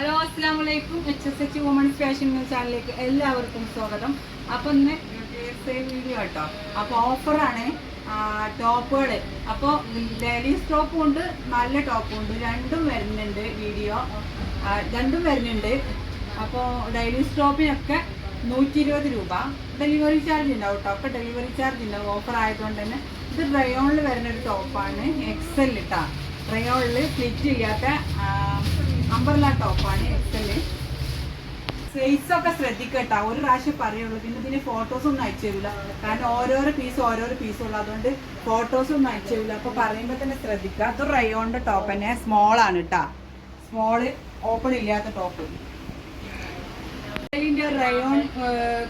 Hello അസ്സാം വലൈക്കും H S H women's fashion ചാനലിലേക്ക് എല്ലാവർക്കും സ്വാഗതം. അപ്പോൾ ഇന്ന് വീഡിയോ കേട്ടോ അപ്പോൾ ഓഫറാണ് ടോപ്പുകൾ അപ്പോൾ ലേഡീസ് ടോപ്പും ഉണ്ട് നല്ല ടോപ്പും ഉണ്ട്. രണ്ടും വരുന്നുണ്ട് വീഡിയോ രണ്ടും വരുന്നുണ്ട്. അപ്പോൾ ലേഡീസ് ടോപ്പിനൊക്കെ നൂറ്റി ഇരുപത് രൂപ. ഡെലിവറി ചാർജ് ഉണ്ടാവും കേട്ടോ ഒക്കെ ഡെലിവറി ചാർജ് ഉണ്ടാവും. ഓഫർ ആയതുകൊണ്ട് തന്നെ ഇത് റയോണിൽ വരുന്ന ഒരു ടോപ്പാണ് എക്സൽ ഇട്ടാ റയോണിൽ ഫ്ലിറ്റ് ചെയ്യാത്ത അമ്പർല ടോപ്പാണ് എക്സൽ സൈസ് ഒക്കെ ശ്രദ്ധിക്കട്ടോ. ഒരു പ്രാവശ്യം പറയുള്ളൂ. പിന്നെ ഇതിന് ഫോട്ടോസ് ഒന്നും അയച്ചു തരില്ല കാരണം ഓരോരോ പീസ് ഓരോരോ പീസ് ഉള്ളു. അതുകൊണ്ട് ഫോട്ടോസ് ഒന്നും അയച്ചു തരില്ല അപ്പൊ പറയുമ്പോൾ തന്നെ ശ്രദ്ധിക്കുക അത് റയോണിന്റെ ടോപ്പ് തന്നെ. സ്മോൾ ആണ് കേട്ടാ സ്മോൾ ഓപ്പൺ ഇല്ലാത്ത ടോപ്പ് എക്സലിന്റെ റയോൺ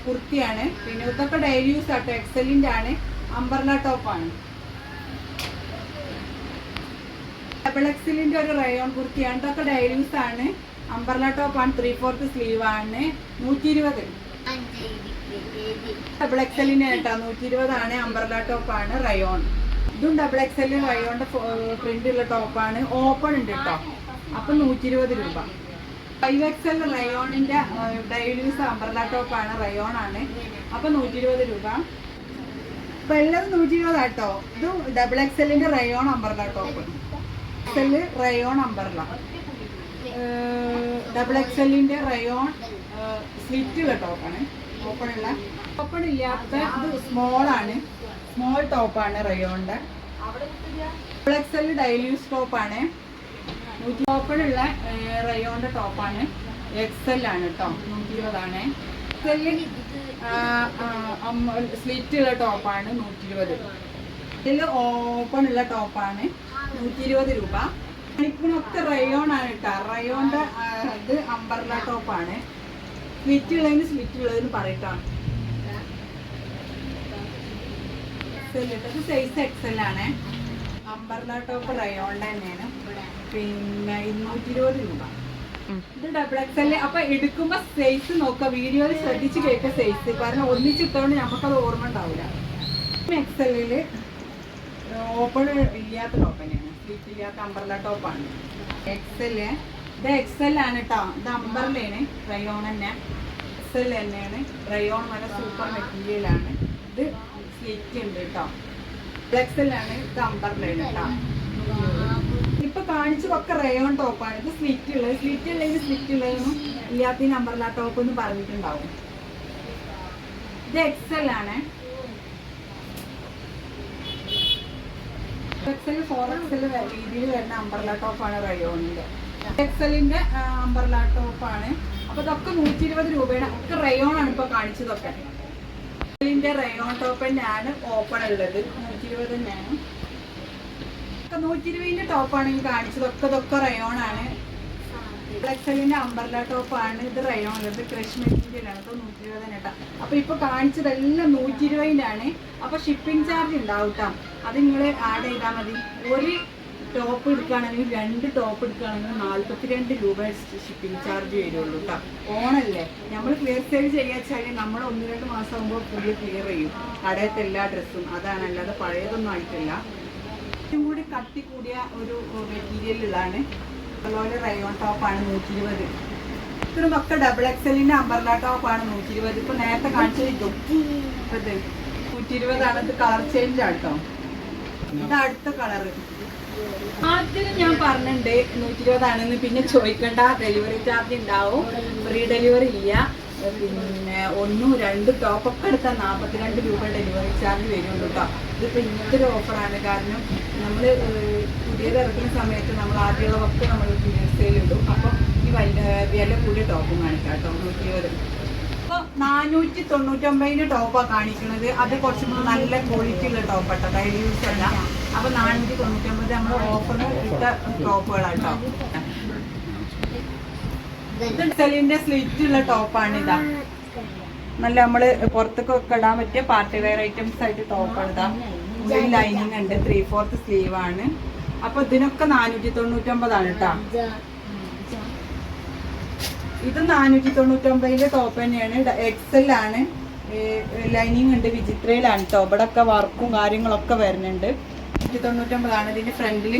കുർത്തിയാണ്. പിന്നെ ഇതൊക്കെ ഡെയിലി യൂസ് ആട്ടോ. എക്സലിന്റെ ആണ്. അമ്പർല ടോപ്പാണ് ഡബിൾ എക്സലിന്റെ ഒരു റയോൺ കുർത്തിയാണ്. ഇതൊക്കെ ഡെയിലി യൂസ് ആണ് അമ്പർല ടോപ്പാണ് ത്രീ ഫോർത്ത് സ്ലീവ് ആണ്. നൂറ്റി ഇരുപത് ഡബിൾ എക്സലിന് കേട്ടോ നൂറ്റി ഇരുപതാണ് അമ്പർല ആണ് റയോൺ ഇതും ഡബിൾ എക്സലിൽ റയോണിന്റെ പ്രിന്റ് ഉള്ള ടോപ്പാണ് ഓപ്പൺ ഉണ്ട് കേട്ടോ അപ്പൊ നൂറ്റി ഇരുപത് രൂപ ഫൈവ് എക്സൽ റയോണിന്റെ ഡെയിലി അമ്പർല ടോപ്പ് ടോപ്പാണ് റയോൺ ആണ്. അപ്പൊ നൂറ്റി ഇരുപത് രൂപ. ഇപ്പൊ എല്ലാം നൂറ്റി ഇരുപതാട്ടോ ഇത് double എക്സലിന്റെ rayon umbrella top XL rayon umbrella double എക്സലിന്റെ rayon slit ടോപ്പാണ് ഓപ്പൺ ഉള്ള ഓപ്പൺ ഇല്ലാത്ത ഇത് സ്മോൾ ആണ്. സ്മോൾ ടോപ്പാണ് റയോണിന്റെ ഡബിൾ എക്സ് ഡെയിലി യൂസ് ടോപ്പാണ് നൂറ്റി ഓപ്പൺ ഉള്ള റയോണിന്റെ ടോപ്പാണ് എൽ ആണ്. കേട്ടോ നൂറ്റി ഇരുപതാണ് സ്ലിറ്റ് ഉള്ള ടോപ്പാണ് നൂറ്റി ഇരുപത് ഇതിൽ ഓപ്പൺ ഉള്ള ടോപ്പാണ് നൂറ്റി ഇരുപത് രൂപ. മണിക്കൂറിനൊക്കെ റയോൺ ആണ് കേട്ടോ റയോണിന്റെ ആ, ഇത് അമ്പർല ടോപ്പാണ്. സ്ലിറ്റ് ഉള്ളതിന് സ്ലിറ്റ് ഉള്ളതിന് പറയട്ടോ ഇത് സൈസ് എക്സൽ ആണ്. അമ്പർല ടോപ്പ് റയോണിന്റെ തന്നെയാണ്. പിന്നെ ഇരുന്നൂറ്റി ഇരുപത് രൂപ ഇത് ഡബിൾ എക്സൽ അപ്പൊ എടുക്കുമ്പോ സൈസ് നോക്ക വീഡിയോയിൽ ശ്രദ്ധിച്ച് കേൾക്ക സൈസ് കാരണം ഒന്നിച്ചിട്ടോണ്ട് നമുക്കത് ഓർമ്മ ഉണ്ടാവില്ല എക്സലിൽ ഓപ്പൺ ഇല്ലാത്ത ടോപ്പ് സ്ലീറ്റ് ഇല്ലാത്ത അമ്പർല ടോപ്പാണ് എക്സൽ ഇത് എക്സൽ ആണ് കേട്ടോ ഇത് അമ്പർലയാണ് റയോൺ തന്നെ. എക്സൽ തന്നെയാണ്. റയോൺ നല്ല സൂപ്പർ മെറ്റീരിയലാണ് ഇത് സ്ലിറ്റ് ഉണ്ട് കേട്ടോ എക്സലാണ് ഇത് അമ്പർലയാണ് കേട്ടോ ഇപ്പൊ കാണിച്ചതൊക്കെ റയോൺ ടോപ്പാണ് ഇത് സ്ലിറ്റ് ഉള്ളത്. സ്ലിറ്റ് ഉള്ളതിന് സ്ലിറ്റ് ഉള്ളതെന്നും ഇല്ലാത്ത നമ്പറിലാ ടോപ്പ് എന്ന് പറഞ്ഞിട്ടുണ്ടാവും. ഇത് എക്സൽ ആണ്. എക്സൽ ഫോർ എക്സൽ രീതിയിൽ വരുന്ന അമ്പർല ടോപ്പാണ് റയോണിന്റെ എക്സലിന്റെ അമ്പർല ടോപ്പാണ് അപ്പൊ ഇതൊക്കെ നൂറ്റി ഇരുപത് രൂപയാണ് ഒക്കെ റയോണാണ് ആണ് ഇപ്പൊ കാണിച്ചതൊക്കെ. എക്സലിന്റെ റയോൺ ടോപ്പ് തന്നെയാണ് ഓപ്പൺ ഉള്ളത്. നൂറ്റി ഇരുപത് തന്നെയാണ് നൂറ്റി ഇരുപതിന്റെ ടോപ്പാണ് ഈ കാണിച്ചതൊക്കെ ഇതൊക്കെ റയോൺ ആണ്. എക്സലിന്റെ അമ്പർല ടോപ്പാണ് ഇത് റയോൺ ഇത് ക്രഷ് മെറ്റീരിയൽ ആണ് ഇപ്പൊ നൂറ്റി ഇരുപത് കേട്ടോ. അപ്പൊ ഇപ്പൊ കാണിച്ചതെല്ലാം നൂറ്റി ഇരുപതിനാണ് അപ്പൊ ഷിപ്പിംഗ് ചാർജ് ഉണ്ടാവും അത് നിങ്ങൾ ആഡ് ചെയ്താൽ മതി. ഒരു ടോപ്പ് എടുക്കുകയാണെങ്കിൽ രണ്ട് ടോപ്പ് എടുക്കുകയാണെങ്കിൽ നാല്പത്തിരണ്ട് രൂപ ഷിപ്പിംഗ് ചാർജ് വരുള്ളൂ കേട്ടോ. ഓണല്ലേ? നമ്മൾ ക്ലിയർ സെയിൽ ചെയ്യാച്ചാൽ നമ്മൾ ഒന്ന് രണ്ട് മാസം ആകുമ്പോൾ പുതിയ ക്ലിയർ ചെയ്യും. കടയത്തെ എല്ലാ ഡ്രസ്സും അതാണ് അല്ലാതെ പഴയതൊന്നും ആയിട്ടില്ല. ഏറ്റവും കൂടി കട്ടി കൂടിയ ഒരു മെറ്റീരിയലുള്ളതാണ് റയോൺ ഡബിൾ ഇപ്പൊ നേരത്തെ കാണിച്ചിരിക്കും നൂറ്റി ഇരുപതാണ് ഇത് കളർ ചേഞ്ച് ആട്ടോ ഇത് അടുത്ത കളറ് ആദ്യം ഞാൻ പറഞ്ഞിട്ടുണ്ട് നൂറ്റി ഇരുപതാണെന്ന് പിന്നെ ചോദിക്കണ്ട ഡെലിവറി ചാർജ് ഉണ്ടാവും. ഫ്രീ ഡെലിവറി ഇല്ല. പിന്നെ ഒന്നും രണ്ട് ടോപ്പൊക്കെ എടുത്താൽ നാൽപ്പത്തിരണ്ട് രൂപ ഡെലിവറി ചാർജ് വരുള്ളൂ കേട്ടോ ഇതിപ്പോൾ ഇങ്ങനത്തെ ഒരു ഓഫറാണ് കാരണം നമ്മൾ പുതിയത് ഇറക്കുന്ന സമയത്ത് നമ്മൾ ആദ്യമുള്ളതൊക്കെ നമ്മൾ സെയിലിടും അപ്പോൾ ഈ വലിയ വില കൂടിയ ടോപ്പും കാണിക്കാം കേട്ടോ നൂറ്റി ഇരുപത് അപ്പോൾ നാനൂറ്റി തൊണ്ണൂറ്റൊമ്പതിന് ടോപ്പാണ് കാണിക്കുന്നത് അത് കുറച്ചും കൂടി നല്ല ക്വാളിറ്റി ഉള്ള ടോപ്പ് കേട്ടോ ഡെയിലി യൂസ് അല്ല. അപ്പോൾ നാനൂറ്റി തൊണ്ണൂറ്റൊമ്പത് നമ്മൾ ഓഫറിന് ഇട്ട ടോപ്പുകളാട്ടോ സെലിന്റെ സ്ലിറ്റ് ഉള്ള ടോപ്പാണ് ഇതാ. നല്ല നമ്മൾ പുറത്തൊക്കെ ഇടാൻ പറ്റിയ പാർട്ടി വെയർ ഐറ്റംസ് ആയിട്ട് ടോപ്പാണ് ഇതാ. ലൈനിങ് ഉണ്ട്. ത്രീ ഫോർത്ത് സ്ലീവ് ആണ്. അപ്പൊ ഇതിനൊക്കെ നാനൂറ്റി തൊണ്ണൂറ്റൊമ്പതാണ് കേട്ടാ. ഇത് നാനൂറ്റി തൊണ്ണൂറ്റൊമ്പതിന്റെ ടോപ്പ് തന്നെയാണ് എക്സൽ ആണ്. ലൈനിങ് ഉണ്ട്. വിചിത്രയിലാണ് കേട്ടോ. ഇവിടെ വർക്കും കാര്യങ്ങളൊക്കെ വരുന്നുണ്ട്. നൂറ്റി തൊണ്ണൂറ്റൊമ്പതാണ് ഇതിന്റെ ഫ്രണ്ടിൽ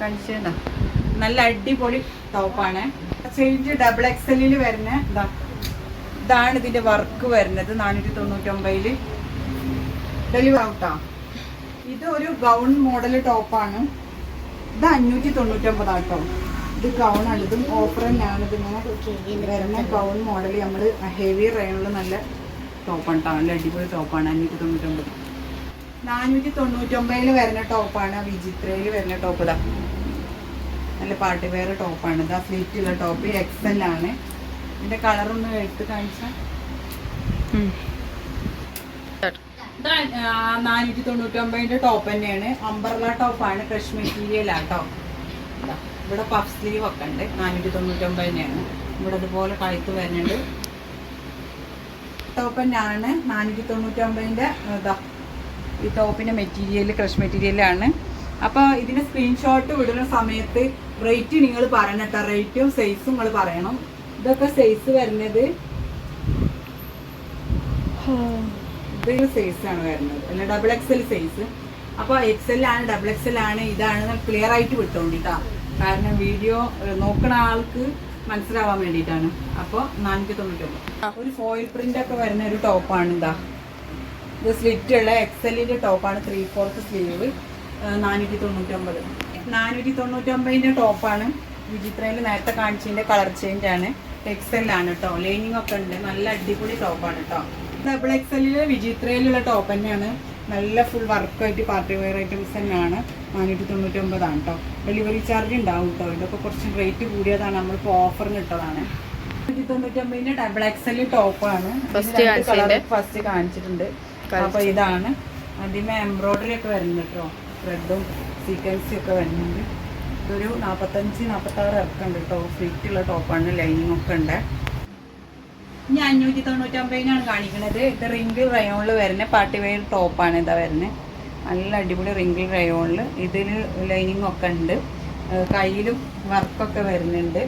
കാണിച്ചേണ്ട നല്ല അടിപൊളി ടോപ്പാണ് എക്സ്ചേഞ്ച് ഡബിൾ എക്സലിൽ വരുന്ന ഇതാ ഇതാണ് ഇതിന്റെ വർക്ക് വരുന്നത് നാനൂറ്റി തൊണ്ണൂറ്റൊമ്പതിൽ. ഡെലിവർ ഔട്ടാ ഇത് ഒരു ഗൗൺ മോഡൽ ടോപ്പാണ് ഇത് അഞ്ഞൂറ്റി തൊണ്ണൂറ്റൊമ്പതാട്ടോ ഇത് ഗൗൺ ആണ് ഇതും ഓഫർ തന്നെയാണ്. ഇത് വരുന്ന ഗൗൺ മോഡൽ നമ്മൾ ഹെവി റേണിൽ നല്ല ടോപ്പാണ് കേട്ടോ അടിപൊളി ടോപ്പാണ് അഞ്ഞൂറ്റി തൊണ്ണൂറ്റൊമ്പത്. നാനൂറ്റി തൊണ്ണൂറ്റൊമ്പതിൽ വരുന്ന ടോപ്പാണ് വിചിത്രയിൽ വരുന്ന ടോപ്പ് ഇതാ. നല്ല പാർട്ടി വെയർ ടോപ്പാണ്. ഇതാ സ്ലീറ്റുള്ള ടോപ്പ് എക്സൽ ആണ്. ഇതിന്റെ കളർ ഒന്ന് എടുത്ത് കാണിച്ചാൽ നാനൂറ്റി തൊണ്ണൂറ്റൊമ്പതിന്റെ ടോപ്പ് തന്നെയാണ്. അംബർല ടോപ്പാണ് ഫ്രഷ് മെറ്റീരിയൽ ആട്ടോ ഇവിടെ പഫ് സ്ലീവ് ഒക്കെ ഉണ്ട്. നാനൂറ്റി തൊണ്ണൂറ്റൊമ്പത് തന്നെയാണ്. ഇവിടെ അതുപോലെ കഴുത്ത് വരുന്നുണ്ട്. ടോപ്പ് തന്നെയാണ് നാനൂറ്റി തൊണ്ണൂറ്റൊമ്പതിന്റെ ഇതാ ഈ ടോപ്പിന്റെ മെറ്റീരിയൽ ക്രഷ് മെറ്റീരിയലാണ് അപ്പോൾ ഇതിന്റെ സ്ക്രീൻഷോട്ട് വിടുന്ന സമയത്ത് റേറ്റ് നിങ്ങൾ പറയണം കേട്ടോ. റേറ്റും സൈസും നിങ്ങൾ പറയണം. ഇതൊക്കെ സൈസ് വരുന്നത് ഇതൊരു സൈസ് ആണ് വരുന്നത്. അല്ല ഡബിൾ എക്സൽ സൈസ് അപ്പോൾ എക്സൽ ആണ് ഡബിൾ എക്സൽ ആണ്. ഇതാണ് ക്ലിയർ ആയിട്ട് വിട്ടോണ്ടിട്ടാ. കാരണം വീഡിയോ നോക്കണ ആൾക്ക് മനസ്സിലാവാൻ വേണ്ടിയിട്ടാണ്. അപ്പോൾ നാനൂറ്റി തൊണ്ണൂറ്റൊമ്പത്. ഒരു ഫോയിൽ പ്രിന്റ് ഒക്കെ വരുന്ന ഒരു ടോപ്പാണ് ഇതാ. ഇത് സ്ലിറ്റ് ഉള്ള എക്സലിന്റെ ടോപ്പാണ് ത്രീ ഫോർത്ത് സ്ലീവ് നാനൂറ്റി തൊണ്ണൂറ്റൊമ്പത്. നാനൂറ്റി തൊണ്ണൂറ്റൊമ്പതിന്റെ ടോപ്പാണ് വിചിത്രയിൽ നേരത്തെ കാണിച്ചതിന്റെ കളർ ചേഞ്ച് ആണ്. എക്സെല്ലാണ് കേട്ടോ ലൈനിങ് ഒക്കെ ഉണ്ട്. നല്ല അടിപൊളി ടോപ്പാണ് കേട്ടോ ഡബിൾ എക്സലിൽ വിചിത്രയിലുള്ള ടോപ്പ് തന്നെയാണ്. നല്ല ഫുൾ വർക്കായിട്ട് പാർട്ടി വെയർ ഐറ്റംസ് തന്നെയാണ്. നാനൂറ്റി തൊണ്ണൂറ്റൊമ്പതാണ് കേട്ടോ ഡെലിവറി ചാർജ് ഉണ്ടാവും കേട്ടോ ഇതൊക്കെ കുറച്ച് റേറ്റ് കൂടിയതാണ്. നമ്മളിപ്പോൾ ഓഫറിന് ഇട്ടതാണ്. നാനൂറ്റി തൊണ്ണൂറ്റൊമ്പതിന്റെ ഡബിൾ എക്സൽ ടോപ്പാണ്? ഫസ്റ്റ് കാണിച്ചിട്ടുണ്ട്. അപ്പോൾ ഇതാണ്. അതിന് എംബ്രോയ്ഡറി ഒക്കെ വരുന്നുണ്ട് കേട്ടോ ത്രെഡും സീക്വൻസും ഒക്കെ വരുന്നുണ്ട്. ഇതൊരു നാൽപ്പത്തഞ്ച് നാൽപ്പത്താറ് ഇറക്കുന്നുണ്ട് കേട്ടോ. ഫിറ്റുള്ള ടോപ്പാണ് ലൈനിങ് ഒക്കെ ഉണ്ട്. ഇനി അഞ്ഞൂറ്റി തൊണ്ണൂറ്റൊമ്പതിനാണ് കാണിക്കുന്നത് ഇത് റിങ്കിൾ റയോണിൽ വരുന്ന പാർട്ടി വെയർ ടോപ്പാണ് ഇതാ വരുന്നത്. നല്ല അടിപൊളി റിങ്കിൾ റയോണിൽ ഇതിൽ ലൈനിങ് ഒക്കെ ഉണ്ട്. കയ്യിലും വർക്കൊക്കെ വരുന്നുണ്ട്.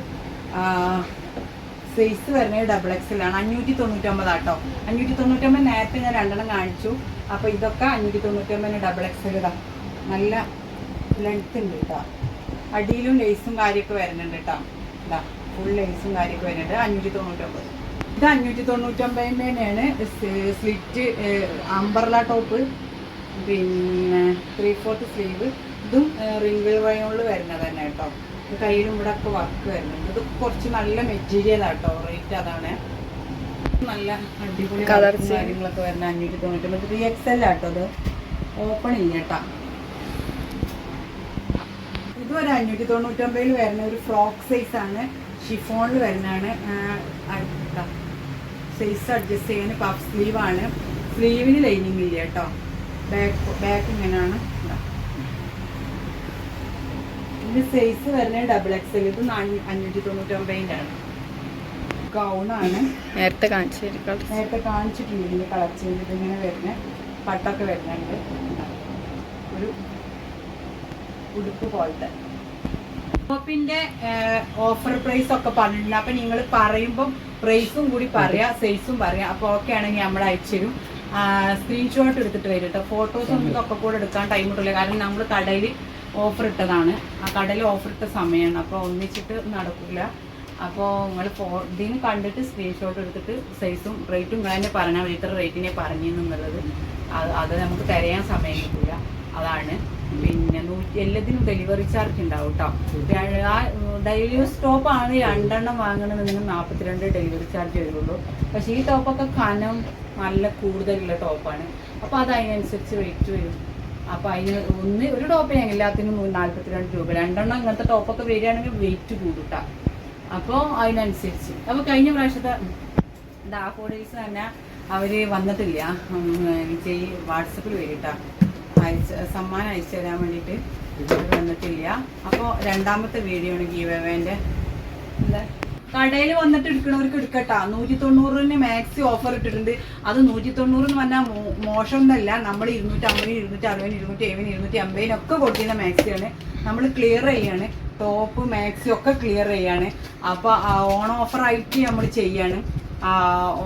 സൈസ് വരുന്നത് ഡബിൾ എക്സിലാണ് അഞ്ഞൂറ്റി തൊണ്ണൂറ്റൊമ്പത് ആട്ടോ അഞ്ഞൂറ്റി തൊണ്ണൂറ്റൊമ്പത് നേരത്തെ ഞാൻ രണ്ടെണ്ണം കാണിച്ചു. അപ്പോൾ ഇതൊക്കെ അഞ്ഞൂറ്റി തൊണ്ണൂറ്റൊമ്പതിന് ഡബിൾ എക്സൽ ഇതാ. നല്ല ലെങ്ത് ഉണ്ട് കേട്ടോ അടിയിലും ലേസും കാര്യമൊക്കെ വരുന്നുണ്ട് കേട്ടോ ഇതാ ഫുൾ ലേസും കാര്യമൊക്കെ വരുന്നുണ്ട്. അഞ്ഞൂറ്റി തൊണ്ണൂറ്റൊമ്പത് ഇത് അഞ്ഞൂറ്റി തൊണ്ണൂറ്റൊമ്പതിന്റെയാണ് സ്ലിറ്റ് അംബർല ടോപ്പ് പിന്നെ ത്രീ ഫോർത്ത് സ്ലീവ് ഇതും റിങ്കിൾ വയോണിൽ വരുന്നത് തന്നെ കേട്ടോ ഇത് കയ്യിലും ഇവിടെ ഒക്കെ വർക്ക് വരുന്നുണ്ട്. ഇത് കുറച്ച് നല്ല മെറ്റീരിയൽ ആട്ടോ റേറ്റ് അതാണ്. നല്ല അടിപൊളി. കാര്യങ്ങളൊക്കെ വരുന്ന അഞ്ഞൂറ്റി തൊണ്ണൂറ്റൊമ്പത് ത്രീ എക്സ് എൽ ആട്ടോ അത് ഓപ്പൺ ഇല്ല കേട്ടാ ഇതൊരു അഞ്ഞൂറ്റി തൊണ്ണൂറ്റൊമ്പതിൽ വരുന്ന ഒരു ഫ്രോക്ക് സൈസ് ആണ്. ഷിഫോണിൽ വരുന്നതാണ്. സൈസ് അഡ്ജസ്റ്റ് ചെയ്യാൻ പഫ് സ്ലീവ് ആണ്. സ്ലീവിന് ലൈനിങ് ഇല്ല കേട്ടോ. ബാക്ക് ബാക്ക് ഇങ്ങനെയാണ്. ഇതാ. ഇതിന്റെ സൈസ് വരുന്നത് ഡബിൾ എക്സ് ഇത് അഞ്ഞൂറ്റി തൊണ്ണൂറ്റൊമ്പതിന്റെ ആണ്. ഗൗണാണ് നേരത്തെ കാണിച്ചിട്ടുണ്ട് നേരത്തെ കാണിച്ചിട്ടുണ്ട് ഇതിന്റെ കളർ ചെയ്ത് ഇതിങ്ങനെ വരുന്നത്. പട്ടൊക്കെ വരുന്നുണ്ട്. ഒരു ഉടുപ്പ് പോലത്തെ ഷോപ്പിന്റെ ഓഫർ പ്രൈസ് ഒക്കെ പറഞ്ഞിട്ടില്ല അപ്പൊ നിങ്ങൾ പറയുമ്പോൾ പ്രൈസും കൂടി പറയാ സൈസും പറയാം. അപ്പൊ ഓക്കെ ആണെങ്കിൽ നമ്മൾ അയച്ചുതരും സ്ക്രീൻഷോട്ട് എടുത്തിട്ട് വരും കേട്ടോ ഫോട്ടോസ് ഒന്നും ഒക്കെ കൂടെ എടുക്കാൻ ടൈം കിട്ടില്ല കാരണം നമ്മൾ കടയിൽ ഓഫർ ഇട്ടതാണ്. ആ കടയിൽ ഓഫർ ഇട്ട സമയമാണ് അപ്പോൾ ഒന്നിച്ചിട്ട് നടക്കില്ല അപ്പോൾ നിങ്ങൾ ഫോ ഇതിന് കണ്ടിട്ട് സ്ക്രീൻഷോട്ട് എടുത്തിട്ട് സൈസും റേറ്റും നിങ്ങൾ തന്നെ പറഞ്ഞാൽ മതി. ഇത്ര റേറ്റിനെ പറഞ്ഞെന്നുള്ളത്. അത് അത് നമുക്ക് തിരയാൻ സമയം കിട്ടില്ല അതാണ്. പിന്നെ നൂറ്റി എല്ലാത്തിനും ഡെലിവറി ചാർജ് ഉണ്ടാവും കേട്ടോ ആ ഡെയിലി യൂസ് ടോപ്പ് ആണ് രണ്ടെണ്ണം വാങ്ങണമെന്നുണ്ടെങ്കിൽ നാൽപ്പത്തിരണ്ട് ഡെലിവറി ചാർജ് വരുള്ളൂ. പക്ഷേ ഈ ടോപ്പൊക്കെ കനം നല്ല കൂടുതലുള്ള ടോപ്പാണ് അപ്പോൾ അത് അതിനനുസരിച്ച് റേറ്റ് വരും. അപ്പോൾ അതിന് ഒന്ന് ഒരു ടോപ്പിന് എല്ലാത്തിനും നാൽപ്പത്തിരണ്ട് രൂപ. രണ്ടെണ്ണം ഇങ്ങനത്തെ ടോപ്പൊക്കെ വരികയാണെങ്കിൽ വെയിറ്റ് കൂടുട്ടാ അപ്പോൾ അതിനനുസരിച്ച്. അപ്പോൾ കഴിഞ്ഞ പ്രാവശ്യത്തെ ഡാഫോഡേഴ്സ് തന്നെ അവർ വന്നിട്ടില്ല. വിജയ് വാട്സപ്പിൽ വരിട്ടാ. അയച്ച് സമ്മാനം അയച്ചു തരാൻ വേണ്ടിയിട്ട് വന്നിട്ടില്ല. അപ്പോൾ രണ്ടാമത്തെ വീഡിയോ ആണ് ഗീവ് അവേന്റെ എന്താ? കടയിൽ വന്നിട്ട് എടുക്കണവർക്ക് എടുക്കട്ടാ. നൂറ്റി തൊണ്ണൂറിന് മാക്സി ഓഫർ ഇട്ടിട്ടുണ്ട്. അത് നൂറ്റി തൊണ്ണൂറ് എന്ന് പറഞ്ഞാൽ മോശം എന്നല്ല നമ്മൾ ഇരുന്നൂറ്റി അമ്പതിന് ഇരുന്നൂറ്റി അറുപതിന് ഇരുന്നൂറ്റി എഴുപതിന് ഇരുന്നൂറ്റി അമ്പതിനൊക്കെ കൊടുക്കുന്ന മാക്സിയാണ് നമ്മൾ ക്ലിയർ ചെയ്യാണ്. ടോപ്പ് മാക്സി ഒക്കെ ക്ലിയർ ചെയ്യാണ്. അപ്പോൾ ഓൺ ഓഫർ ആയിട്ട് നമ്മൾ ചെയ്യാണ്.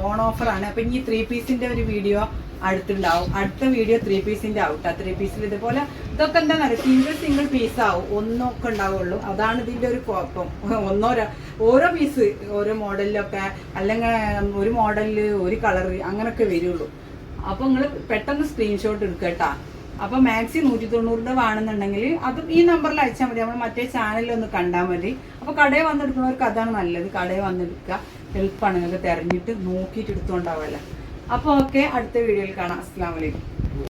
ഓൺ ഓഫറാണ് അപ്പം ഇനി ത്രീ പീസിന്റെ ഒരു വീഡിയോ അടുത്തുണ്ടാവും. അടുത്ത വീഡിയോ ത്രീ പീസിന്റെ ആവും ത്രീ പീസിൽ ഇതുപോലെ ഇതൊക്കെ എന്താ പറയുക സിംഗിൾ സിംഗിൾ പീസ് ആവും. ഒന്നൊക്കെ ഉണ്ടാവുള്ളൂ. അതാണ് ഇതിന്റെ ഒരു കുഴപ്പം. ഒന്നോ ഓരോ പീസ് ഓരോ മോഡലിലൊക്കെ അല്ലെങ്കിൽ ഒരു മോഡലിൽ ഒരു കളറ് അങ്ങനൊക്കെ വരുള്ളൂ. അപ്പൊ നിങ്ങൾ പെട്ടെന്ന് സ്ക്രീൻഷോട്ട് എടുക്കുക അപ്പൊ മാക്സി നൂറ്റി തൊണ്ണൂറിന്റെ വേണമെന്നുണ്ടെങ്കിൽ അത് ഈ നമ്പറിൽ അയച്ചാൽ മതി. നമ്മൾ മറ്റേ ചാനലിൽ ഒന്ന് കണ്ടാൽ മതി. അപ്പൊ കടയിൽ വന്നെടുക്കുന്നവർക്ക് അതാണ് നല്ലത്. കടയിൽ വന്നെടുക്കുക. എളുപ്പമാണ് നിങ്ങൾക്ക് തെരഞ്ഞിട്ട് നോക്കിയിട്ട് എടുത്തോണ്ടാവല്ല. അപ്പൊ ഓക്കെ അടുത്ത വീഡിയോയിൽ കാണാം. അസ്സാം വലൈക്കും